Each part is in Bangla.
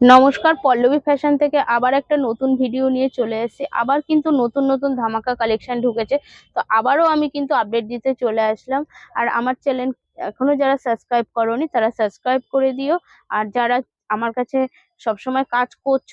নমস্কার, পল্লবী ফ্যাশন থেকে আবার একটা নতুন ভিডিও নিয়ে চলে এসেছি। আবার কিন্তু নতুন নতুন ধামাকা কালেকশন ঢুকেছে। তো আবারও আমি কিন্তু আপডেট দিতে চলে আসলাম। আর আমার চ্যানেল এখনও যারা সাবস্ক্রাইব করনি, তারা সাবস্ক্রাইব করে দিও। আর যারা আমার কাছে সবসময় কাজ করছ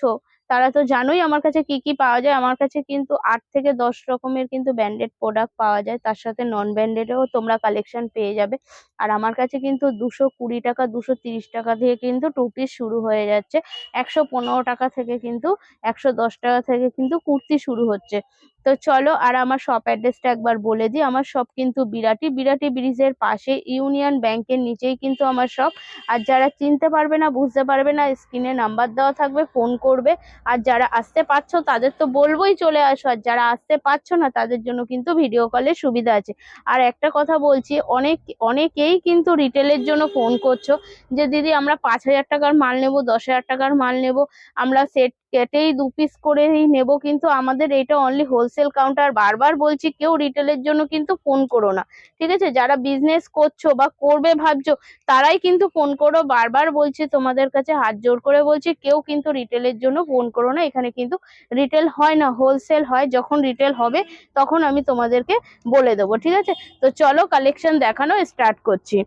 তারা তো জানোই আমার কাছে কি কি পাওয়া যায়। আমার কাছে কিন্তু আট থেকে দশ রকমের কিন্তু ব্র্যান্ডেড প্রোডাক্ট পাওয়া যায়। তার সাথে নন ব্র্যান্ডেডও তোমরা কালেকশন পেয়ে যাবে। আর আমার কাছে কিন্তু দুশো কুড়ি টাকা, দুশো তিরিশ টাকা থেকে কিন্তু টু পিস শুরু হয়ে যাচ্ছে। একশো পনেরো টাকা থেকে কিন্তু একশো দশ টাকা থেকে কিন্তু কুর্তি শুরু হচ্ছে। তো চলো আর আমার শপ অ্যাড্রেসটা একবার বলে দিই। আমার শপ কিন্তু বিরাটি বিরাটি ব্রিজের পাশে ইউনিয়ন ব্যাংকের নিচেই কিন্তু আমার শপ আর যারা চিনতে পারবে না, বুঝতে পারবে না স্ক্রিনে নাম্বার দেওয়া থাকবে ফোন করবে। আর যারা আসতে পারছ, তাদের তো বলবোই চলে আসো। আর যারা আসতে পারছ না, তাদের জন্য কিন্তু ভিডিও কলের সুবিধা আছে। আর একটা কথা বলছি, অনেক, অনেকেই কিন্তু রিটেলের জন্য ফোন করছ যে, দিদি, আমরা পাঁচ হাজার টাকার মাল নেব, দশ হাজার টাকার মাল নেব। আমরা সেট কেটেই দু পিস করেই নেব, কিন্তু আমাদের এটা অনলি হোলসেল কাউন্টার বারবার বলছি, কেউ রিটেলের জন্য কিন্তু ফোন করো না। ঠিক আছে? যারা বিজনেস করছ বা করবে ভাবছ, তারাই কিন্তু ফোন করো। বারবার বলছি, তোমাদের কাছে হাত জোর করে বলছি, কেউ কিন্তু রিটেলের জন্য ফোন করো না। এখানে কিন্তু রিটেল হয় না হোলসেল হয়। যখন রিটেল হবে, তখন আমি তোমাদেরকে বলে দেবো। ঠিক আছে? তো চলো কালেকশন দেখানো স্টার্ট করছি।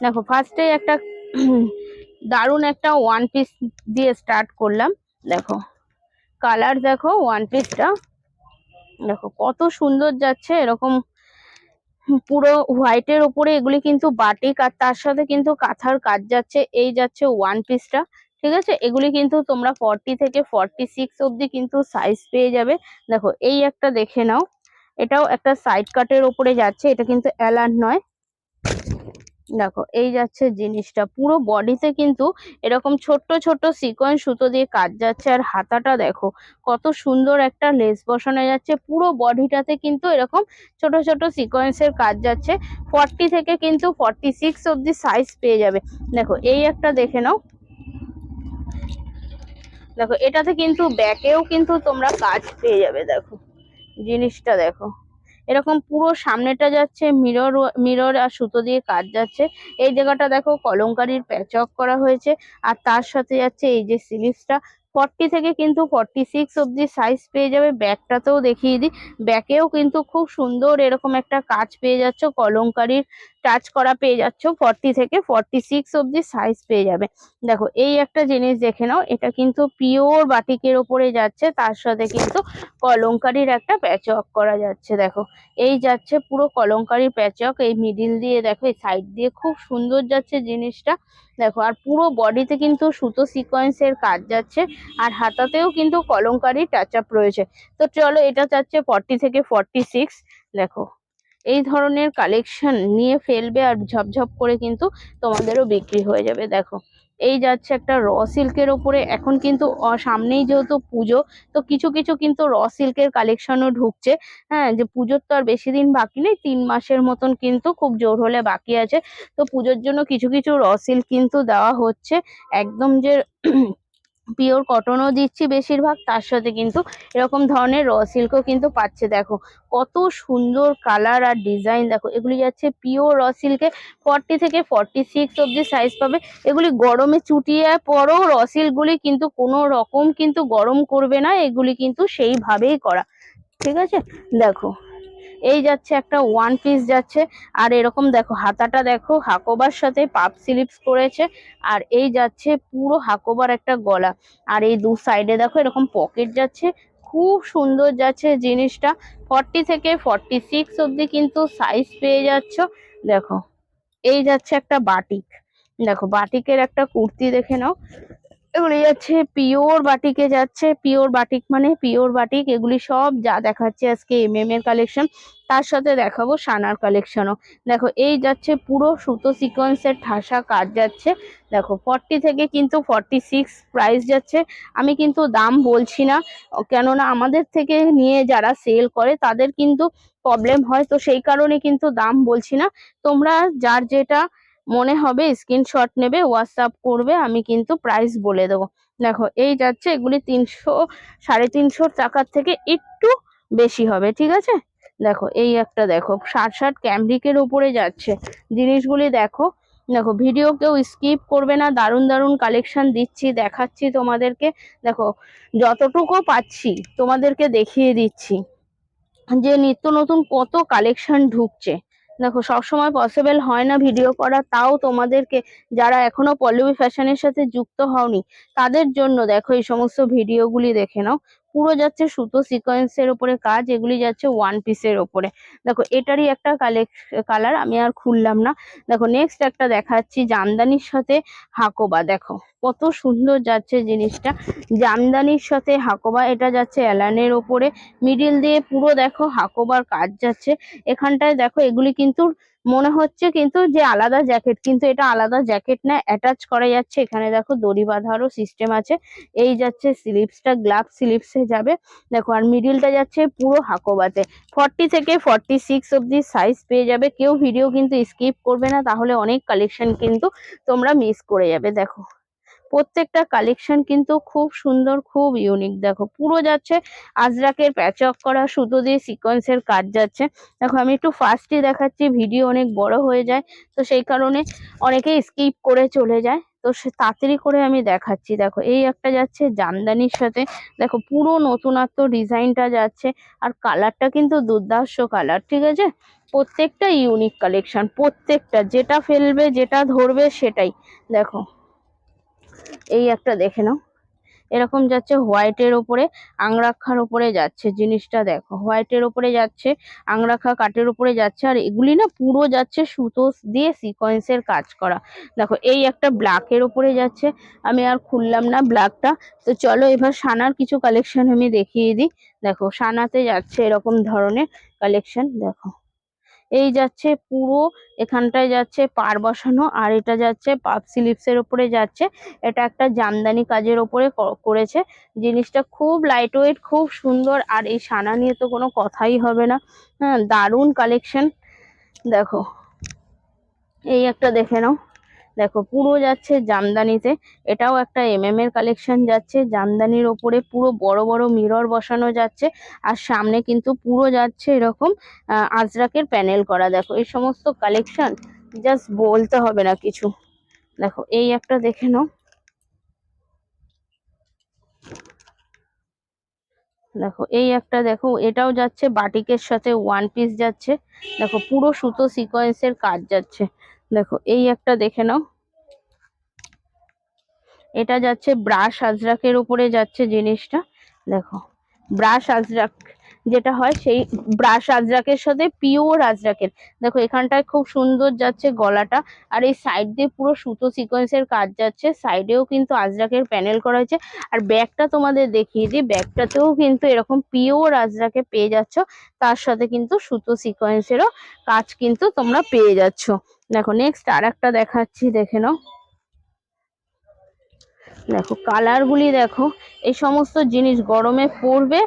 দেখো ফার্স্টে একটা দারুণ একটা ওয়ান পিস দিয়ে স্টার্ট করলাম। দেখো কালার দেখো ওয়ান পিসটা দেখো, কত সুন্দর যাচ্ছে। এরকম পুরো হোয়াইটের ওপরে এগুলি কিন্তু বাটিক আর তার সাথে কিন্তু কাঁথার কাজ যাচ্ছে। এই যাচ্ছে ওয়ান পিসটা ঠিক আছে? এগুলি কিন্তু তোমরা ফর্টি থেকে ফর্টি সিক্স অব্দি কিন্তু সাইজ পেয়ে যাবে। দেখো, এই একটা দেখে নাও। এটাও একটা সাইড কাটের ওপরে যাচ্ছে। এটা কিন্তু অ্যালার্ট নয়। দেখো, এই যাচ্ছে জিনিসটা। পুরো বডিতে কিন্তু এরকম ছোট্ট ছোট্ট সিকোয়েন্স সুতো দিয়ে কাজ যাচ্ছে আর হাতাটা দেখো, কত সুন্দর একটা লেস বসানো যাচ্ছে। পুরো বডিটাতে কিন্তু এরকম ছোট ছোট সিকোয়েন্সের কাজ যাচ্ছে। ফর্টি থেকে কিন্তু ফর্টি সিক্স অব্দি সাইজ পেয়ে যাবে। দেখো, এই একটা দেখে নাও। দেখো, এটাতে কিন্তু ব্যাকেও কিন্তু তোমরা কাজ পেয়ে যাবে, দেখো। জিনিসটা দেখো। এরকম পুরো সামনেটা যাচ্ছে মিরর মিরর আর সুতো দিয়ে কাজ যাচ্ছে। এই জায়গাটা দেখো কলমকারির প্যাচক করা হয়েছে। আর তার সাথে যাচ্ছে এই যে স্লিভসটা ফর্টি থেকে কিন্তু ফর্টি সিক্স অব্দি সাইজ পেয়ে যাবে। ব্যাকটাতেও দেখিয়ে দিই। ব্যাকেও কিন্তু খুব সুন্দর এরকম একটা কাজ পেয়ে যাচ্ছ কলমকারির টাচ করা পেয়ে যাচ্ছ ফর্টি থেকে ফর্টি সিক্স অব্দি সাইজ পেয়ে যাবে। দেখো, এই একটা জিনিস দেখে নাও, এটা কিন্তু পিওর বাটিকের ওপরে যাচ্ছে, তার সাথে কিন্তু কলঙ্কারির একটা প্যাচওয়ার্ক করা যাচ্ছে, দেখো। এই যাচ্ছে পুরো কলমকারির প্যাচওয়ার্ক এই মিডিল দিয়ে দেখো, এই সাইড দিয়ে খুব সুন্দর যাচ্ছে জিনিসটা। দেখো, আর পুরো বডিতে কিন্তু সুতো সিকোয়েন্সের কাজ যাচ্ছে, আর হাতাতেও কিন্তু কলঙ্কারি টাচ আপ রয়েছে। তো চলো, এটা যাচ্ছে ফর্টি থেকে ফর্টি সিক্স দেখো। এই ধরনের কালেকশন নিয়ে ফেলবে আর ঝপঝপ করে কিন্তু তোমাদেরও বিক্রি হয়ে যাবে। দেখো, এই যাচ্ছে একটা র সিল্কের ওপরে। এখন কিন্তু সামনেই যেহেতু পুজো, তো কিছু কিছু কিন্তু র সিল্কের কালেকশনও ঢুকছে। হ্যাঁ যে পুজোর তো আর বেশি দিন বাকি নেই, তিন মাসের মতন কিন্তু খুব জোর হলে বাকি আছে। তো পুজোর জন্য কিছু কিছু র সিল্ক কিন্তু দেওয়া হচ্ছে। একদম যে পিওর কটনও দিচ্ছি বেশিরভাগ, তার সাথে কিন্তু এরকম ধরনের র সিল্কও কিন্তু পাচ্ছে, দেখো। কত সুন্দর কালার আর ডিজাইন দেখো, এগুলি যাচ্ছে পিওর র সিল্কে ফর্টি থেকে ফর্টি সিক্স অব্দি সাইজ পাবে। এগুলি গরমে চুটিয়ে পরও র সিল্কগুলি কিন্তু কোনো রকম কিন্তু গরম করবে না, এগুলি কিন্তু সেইভাবেই করা। ঠিক আছে? দেখো। এই যাচ্ছে একটা ওয়ান পিস যাচ্ছে। আর এরকম দেখো, হাতাটা দেখো, হাকোবার সাথে পাপ স্লিপস করেছে। আর এই যাচ্ছে পুরো হাকোবার একটা গলা। আর এই দু সাইডে দেখো, এরকম পকেট যাচ্ছে। খুব সুন্দর যাচ্ছে জিনিসটা। ফর্টি থেকে ফর্টি সিক্স অব্দি কিন্তু সাইজ পেয়ে যাচ্ছ। দেখো, এই যাচ্ছে একটা বাটিক দেখো বাটিকের একটা কুর্তি দেখে নাও। এগুলি যাচ্ছে পিওর বাটিকে যাচ্ছে। পিওর বাটিক মানে পিওর বাটিক এগুলি সব যা দেখাচ্ছে আজকে এম এম এর কালেকশন তার সাথে দেখাবো সানার কালেকশনও দেখো, এই যাচ্ছে পুরো সুতো সিকোয়েন্সের ঠাসা কাজ যাচ্ছে। দেখো ফর্টি থেকে কিন্তু ফর্টি সিক্স প্রাইস যাচ্ছে। আমি কিন্তু দাম বলছি না, কেননা আমাদের থেকে নিয়ে যারা সেল করে, তাদের কিন্তু প্রবলেম হয়। তো সেই কারণে কিন্তু দাম বলছি না। তোমরা যার যেটা মনে হবে স্ক্রিনশট নেবে হোয়াটসঅ্যাপ করবে, আমি কিন্তু প্রাইস বলে দেবো। দেখো, এই যাচ্ছে, এগুলি তিনশো, সাড়ে তিনশো টাকার থেকে একটু বেশি হবে, ঠিক আছে? দেখো, এই একটা দেখো, ষাট ষাট ক্যামরিকের উপরে যাচ্ছে। জিনিসগুলি দেখো দেখো ভিডিও কেউ স্কিপ করবে না, দারুণ দারুণ কালেকশন দিচ্ছি, দেখাচ্ছি তোমাদেরকে। দেখো, যতটুকু পাচ্ছি, তোমাদেরকে দেখিয়ে দিচ্ছি। যে নিত্য নতুন কত কালেকশন ঢুকছে। দেখো, সবসময় পসিবল হয় না ভিডিও করা, তাও তোমাদেরকে যারা এখনও পল্লবী ফ্যাশনের সাথে যুক্ত হওনি, তাদের জন্য দেখো এই সমস্ত ভিডিওগুলি দেখে নাও। পুরো যাচ্ছে সুতো সিকোয়েন্সের ওপরে কাজ, এগুলি যাচ্ছে ওয়ান পিসের ওপরে। দেখো, এটারই একটা কালার আমি আর খুললাম না। দেখো নেক্সট একটা দেখাচ্ছি, জামদানির সাথে হাকোবা। দেখো, কত সুন্দর যাচ্ছে জিনিসটা। জামদানির সাথে হাকোবা, এটা যাচ্ছে অ্যালানের ওপরে। মিডিল দিয়ে পুরো দেখো হাকোবার কাজ যাচ্ছে। এখানটায় দেখো, এগুলি কিন্তু মনে হচ্ছে কিন্তু যে আলাদা জ্যাকেট, কিন্তু এটা আলাদা জ্যাকেট না অ্যাটাচ করা যাচ্ছে। এখানে দেখো দড়ি বাঁধারও সিস্টেম আছে। এই যাচ্ছে স্লিপসটা গ্লাভ স্লিপসে যাবে। দেখো আর মিডিলটা যাচ্ছে পুরো হাকোবাতে। ফর্টি থেকে ফর্টি সিক্স অব্দি সাইজ পেয়ে যাবে। কেউ ভিডিও কিন্তু স্কিপ করবে না, তাহলে অনেক কালেকশন কিন্তু তোমরা মিস করে যাবে। দেখো। প্রত্যেকটা কালেকশন কিন্তু খুব সুন্দর, খুব ইউনিক দেখো, পুরো যাচ্ছে আজরাকের প্যাচক করা সুতো দিয়ে সিকোয়েন্সের কাজ যাচ্ছে। দেখো, আমি একটু ফাস্টই দেখাচ্ছি ভিডিও অনেক বড় হয়ে যায়, তো সেই কারণে অনেকে স্কিপ করে চলে যায়। তো সে তাড়াতাড়ি করে আমি দেখাচ্ছি। দেখো, এই একটা যাচ্ছে জামদানির সাথে। দেখো, পুরো নতুনত্ব ডিজাইনটা যাচ্ছে, আর কালারটা কিন্তু দুর্দার্শ কালার ঠিক আছে? প্রত্যেকটা ইউনিক কালেকশন প্রত্যেকটা, যেটা ফেলবে, যেটা ধরবে, সেটাই। দেখো এই একটা দেখে নাও। এরকম যাচ্ছে হোয়াইটের ওপরে আংরাক্ষার ওপরে যাচ্ছে জিনিসটা দেখো। হোয়াইটের ওপরে যাচ্ছে আংরাখা কাঠের ওপরে যাচ্ছে, আর এগুলি না পুরো যাচ্ছে সুতো দিয়ে সিকোয়েন্সের কাজ করা। দেখো, এই একটা ব্ল্যাকের ওপরে যাচ্ছে, আমি আর খুললাম না ব্ল্যাকটা তো চলো এবার সানার কিছু কালেকশন আমি দেখিয়ে দিই। দেখো, সানাতে যাচ্ছে এরকম ধরনের কালেকশন দেখো। এই যাচ্ছে পুরো, এখানটায় যাচ্ছে পার বসানো, আর এটা যাচ্ছে পাপ স্লিপসের ওপরে যাচ্ছে। এটা একটা জামদানি কাজের ওপরে করেছে। জিনিসটা খুব লাইট ওয়েট খুব সুন্দর, আর এই সানা নিয়ে তো কোনো কথাই হবে না। হ্যাঁ দারুণ কালেকশন দেখো, এই একটা দেখে নাও। দেখো পুরো যাচ্ছে জামদানিতে। এটাও একটা এমএম এর কালেকশন যাচ্ছে। জামদানির ওপরে পুরো বড় বড় মিরর বসানো যাচ্ছে। আর সামনে কিন্তু পুরো যাচ্ছে এরকম আজরাকের প্যানেল করা। দেখো এই সমস্ত কালেকশন জাস্ট বলতে হবে না কিছু। দেখো এই একটা দেখে নাও। দেখো এই একটা দেখো, এটাও যাচ্ছে, বাটিকের সাথে ওয়ান পিস যাচ্ছে। দেখো পুরো সুতো সিকোয়েন্সের কাজ যাচ্ছে। দেখো, এই একটা দেখে নাও। এটা যাচ্ছে ব্রাশ আজরাকের উপরে যাচ্ছে জিনিসটা। দেখো, ব্রাশ আজরাক যেটা হয়, সেই ব্রাশ আজরাকের সাথে পিওর আজরাকের। দেখো, এখানটায় খুব সুন্দর যাচ্ছে গলাটা। আর এই সাইড দিয়ে পুরো সুতো সিকোয়েন্সের কাজ যাচ্ছে। সাইডেও কিন্তু আজরাকের প্যানেল করা হয়েছে। আর ব্যাগটা তোমাদের দেখিয়ে দিই। ব্যাগটাতেও কিন্তু এরকম পিওর আজরাকে পেয়ে যাচ্ছ। তার সাথে কিন্তু সুতো সিকোয়েন্সেরও কাজ কিন্তু তোমরা পেয়ে যাচ্ছ। দেখো নেক্সট আর একটা দেখাচ্ছি, দেখে নাও। দেখো কালারগুলি দেখো, এই সমস্ত জিনিস গরমে পরবে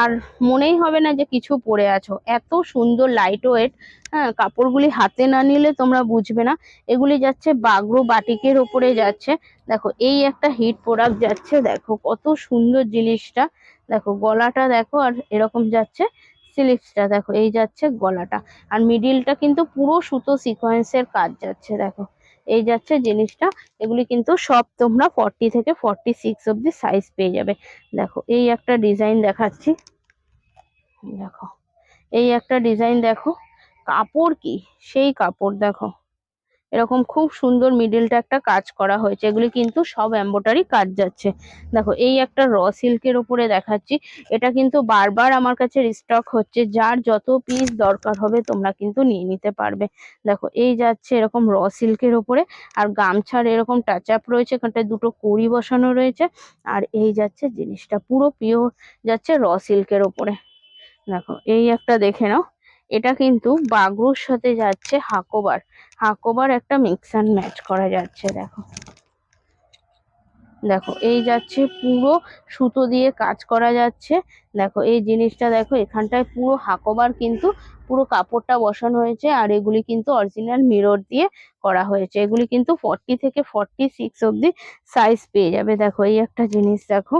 আর মনেই হবে না যে কিছু পরে আছো। এত সুন্দর লাইট ওয়েট হ্যাঁ কাপড়গুলি হাতে না নিলে তোমরা বুঝবে না। এগুলি যাচ্ছে বাগরো বাটিকের ওপরে যাচ্ছে। দেখো, এই একটা হিট প্রোডাক্ট যাচ্ছে, দেখো, কত সুন্দর জিনিসটা। দেখো, গলাটা দেখো আর এরকম যাচ্ছে। স্লিপসটা, দেখো, এই যাচ্ছে গলাটা। আর মিডিলটা কিন্তু পুরো সুতো সিকোয়েন্সের কাজ যাচ্ছে, দেখো। এই যাচ্ছে জিনিসটা, এগুলি কিন্তু সব তোমরা ফর্টি থেকে ফর্টি সিক্স অব্দি সাইজ পেয়ে যাবে। দেখো, এই একটা ডিজাইন দেখাচ্ছি। দেখো, এই একটা ডিজাইন দেখো। কাপড় কি? সেই কাপড়, দেখো। এরকম খুব সুন্দর মিডিলটা একটা কাজ করা হয়েছে। এগুলি কিন্তু সব এম্বোটারি কাজ যাচ্ছে। দেখো, এই একটা র সিল্কের উপরে দেখাচ্ছি। এটা কিন্তু বারবার আমার কাছে রিস্টক হচ্ছে। যার যত পিস দরকার হবে তোমরা কিন্তু নিয়ে নিতে পারবে। দেখো, এই যাচ্ছে এরকম র সিল্কের উপরে। আর গামছার এরকম টাচ আপ রয়েছে, এখানটায় দুটো কুড়ি বসানো রয়েছে। আর এই যাচ্ছে জিনিসটা, পুরো পিওর যাচ্ছে র সিল্কের ওপরে দেখো, এই একটা দেখে নাও। এটা কিন্তু বাগরুর সাথে যাচ্ছে হাকোবার। হাকোবার একটা মিক্স অ্যান্ড ম্যাচ করা যাচ্ছে, দেখো। দেখো, এই যাচ্ছে পুরো সুতো দিয়ে কাজ করা যাচ্ছে। দেখো, এই জিনিসটা দেখো, এখানটায় পুরো হাকোবার কিন্তু পুরো কাপড়টা বসানো হয়েছে আর এগুলি কিন্তু অরিজিনাল মিরর দিয়ে করা হয়েছে। এগুলি কিন্তু ফর্টি থেকে ফর্টি সিক্স অব্দি সাইজ পেয়ে যাবে। দেখো, এই একটা জিনিস দেখো।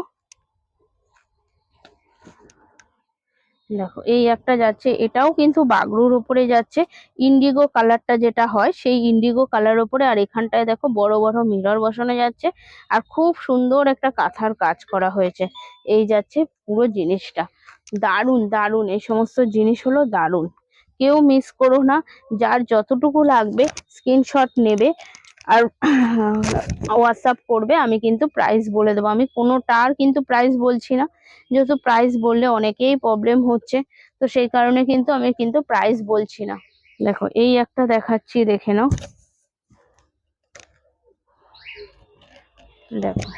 দেখো, এই একটা যাচ্ছে, এটাও কিন্তু বাগরুর উপরে যাচ্ছে। ইন্ডিগো কালারটা যেটা হয়, সেই ইন্ডিগো কালার উপরে, আর এখানটায় দেখো, বড় বড় মিরর বসানো যাচ্ছে, আর খুব সুন্দর একটা কাঁথার কাজ করা হয়েছে। এই যাচ্ছে পুরো জিনিসটা। দারুণ দারুণ, এই সমস্ত জিনিস হলো দারুণ। কেউ মিস করো না, যার যতটুকু লাগবে স্ক্রিনশট নেবে। আর হোয়াটসঅ্যাপ করবে, আমি কিন্তু প্রাইস বলে দেবো। আমি কোনোটার কিন্তু প্রাইস বলছি না, যেহেতু প্রাইস বললে অনেকেই প্রবলেম হচ্ছে, তো সেই কারণে কিন্তু আমি কিন্তু প্রাইস বলছি না। দেখো, এই একটা দেখাচ্ছি, দেখে নাও। দেখো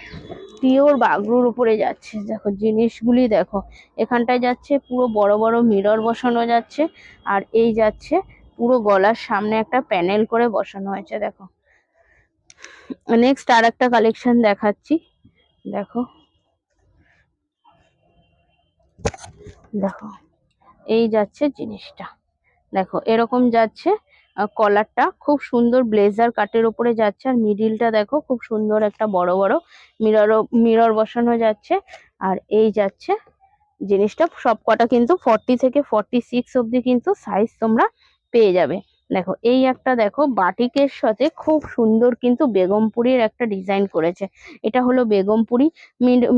পিওর বাগরুর উপরে যাচ্ছে। দেখো, জিনিসগুলি দেখো, এখানটায় যাচ্ছে পুরো বড় বড় মিরর বসানো যাচ্ছে, আর এই যাচ্ছে পুরো গলার সামনে একটা প্যানেল করে বসানো হয়েছে, দেখো। নেক্সট আর একটা কালেকশন দেখাচ্ছি। দেখো। দেখো, এই যাচ্ছে জিনিসটা। দেখো, এরকম যাচ্ছে কলারটা খুব সুন্দর ব্লেজার কাটের উপরে যাচ্ছে, আর মিডিলটা দেখো, খুব সুন্দর একটা বড় বড় মিরর মিরর বসানো যাচ্ছে। আর এই যাচ্ছে জিনিসটা সব কটা কিন্তু ফর্টি থেকে ফর্টি সিক্স অব্দি কিন্তু সাইজ তোমরা পেয়ে যাবে। দেখো, এই একটা দেখো বাটিকের সাথে খুব সুন্দর কিন্তু বেগমপুরীর একটা ডিজাইন করেছে। এটা হলো বেগমপুরি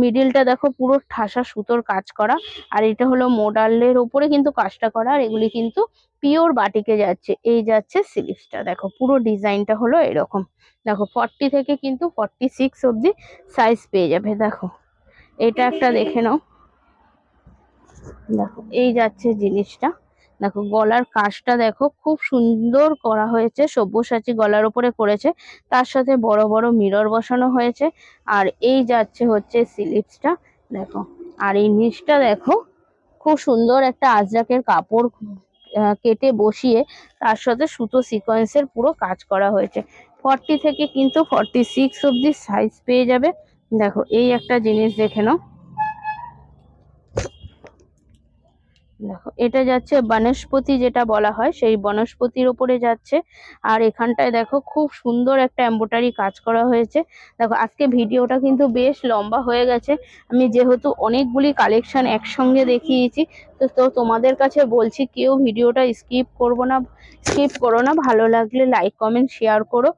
মিডিলটা দেখো পুরো ঠাসা সুতোর কাজ করা আর এটা হলো মোডালের ওপরে কিন্তু কাজটা করা আর এগুলি কিন্তু পিওর বাটিকে যাচ্ছে। এই যাচ্ছে সিলিপসটা দেখো পুরো ডিজাইনটা হলো এরকম। দেখো ফর্টি থেকে কিন্তু ফর্টি সিক্স অব্দি সাইজ পেয়ে যাবে। দেখো, এটা একটা দেখে নাও। দেখো, এই যাচ্ছে জিনিসটা। দেখো গলার কাজটা দেখো খুব সুন্দর করা হয়েছে, সব্যসাচী গলার উপরে করেছে, তার সাথে বড় বড় মিরর বসানো হয়েছে, আর এই যাচ্ছে হচ্ছে স্লিপসটা, দেখো, আর এই নিচটা দেখো, খুব সুন্দর একটা আজরাকের কাপড় কেটে বসিয়ে তার সাথে সুতো সিকোয়েন্সের পুরো কাজ করা হয়েছে ফর্টি থেকে কিন্তু ফর্টি সিক্স অব্দি সাইজ পেয়ে যাবে, দেখো এই একটা জিনিস দেখে নাও। দেখো, এটা যাচ্ছে বনস্পতি যেটা বলা হয়, সেই বনস্পতির ওপরে যাচ্ছে। আর এখানটায় দেখো, খুব সুন্দর একটা এম্বোটারি কাজ করা হয়েছে। দেখো, আজকে ভিডিওটা কিন্তু বেশ লম্বা হয়ে গেছে। আমি যেহেতু অনেকগুলি কালেকশন একসঙ্গে দেখিয়েছি, তো তো তোমাদের কাছে বলছি, কেউ ভিডিওটা স্কিপ করব না, স্কিপ করো না। ভালো লাগলে লাইক, কমেন্ট, শেয়ার করো।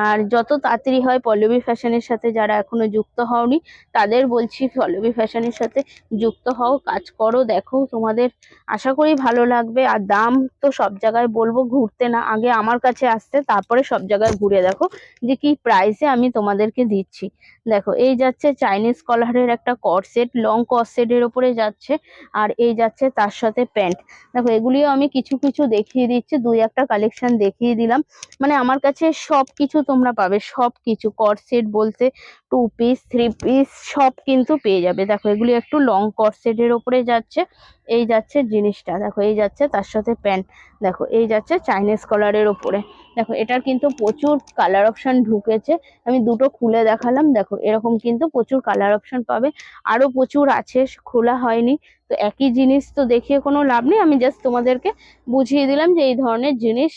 আর যত তাড়াতাড়ি হয় পল্লবী ফ্যাশনের সাথে যারা এখনও যুক্ত হওনি, তাদের বলছি পল্লবী ফ্যাশনের সাথে যুক্ত হও, কাজ করো, দেখো তোমাদের আশা করি ভালো লাগবে। আর দাম তো সব জায়গায় বলব, ঘুরতে না, আগে আমার কাছে আসতে, তারপরে সব জায়গায় ঘুরে দেখো যে কি প্রাইসে আমি তোমাদেরকে দিচ্ছি। দেখো, এই যাচ্ছে চাইনিজ কলারের একটা কর্সেট লং কর্সেটের ওপরে যাচ্ছে, আর এই যাচ্ছে তার সাথে প্যান্ট দেখো, এগুলিও আমি কিছু কিছু দেখিয়ে দিচ্ছি, দুই একটা কালেকশন দেখিয়ে দিলাম। মানে আমার কাছে সব কিছু তোমরা পাবে। সব কিছু কর্সেট বলতে টু পিস থ্রি পিস সব কিন্তু পেয়ে যাবে। দেখো, এগুলি একটু লং কর্সেটের ওপরে যাচ্ছে। এই যাচ্ছে জিনিসটা, দেখো, এই যাচ্ছে তার সাথে প্যান্ট দেখো, এই যাচ্ছে চাইনিজ কলারের ওপরে। দেখো, এটার কিন্তু প্রচুর কালার অপশান ঢুকেছে। আমি দুটো খুলে দেখালাম, দেখো, এরকম কিন্তু প্রচুর কালার অপশন পাবে। আরও প্রচুর আছে, খোলা হয়নি। তো একই জিনিস তো দেখিয়ে কোনো লাভ নেই। আমি জাস্ট তোমাদেরকে বুঝিয়ে দিলাম যে এই ধরনের জিনিস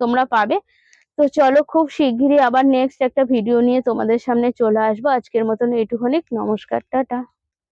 তোমরা পাবে। তো চলো খুব শিগগিরই আবার নেক্সট একটা ভিডিও নিয়ে তোমাদের সামনে চলে আসব। আজকের মতন এইটুখানি। নমস্কার, টাটা।